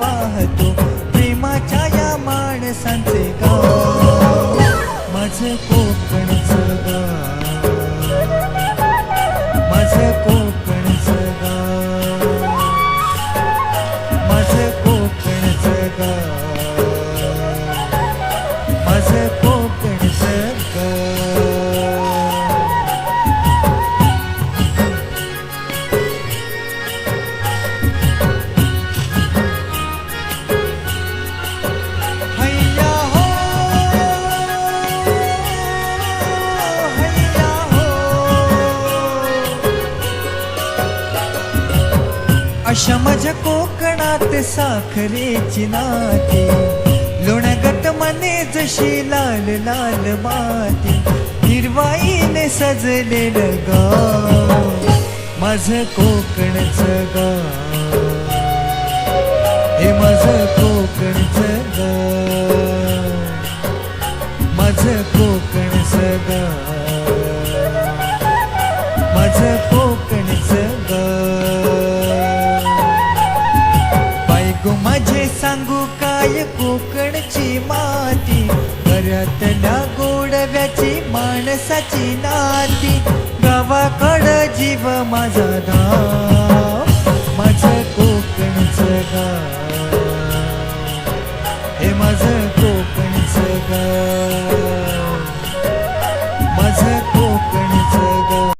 वाहतो प्रेमाच्या या माणसांचे गाव. माझं कोकणचं गाव माझं कोकणचं गाव माझं कोकणचं गाव माझं अशा माझ्या कोकणात साखरेची नाती. लोणगत मने जशी लाल लाल माती. हिरवाईने सजलेलं गाव. माझं कोकणचं गाव. हे माझं कोकणचं नाती परतला गोडव्याची माणसाची नाती. गावाकड जीव माझा धाव माझं कोकणचं गाव. हे माझं कोकणचं गाव.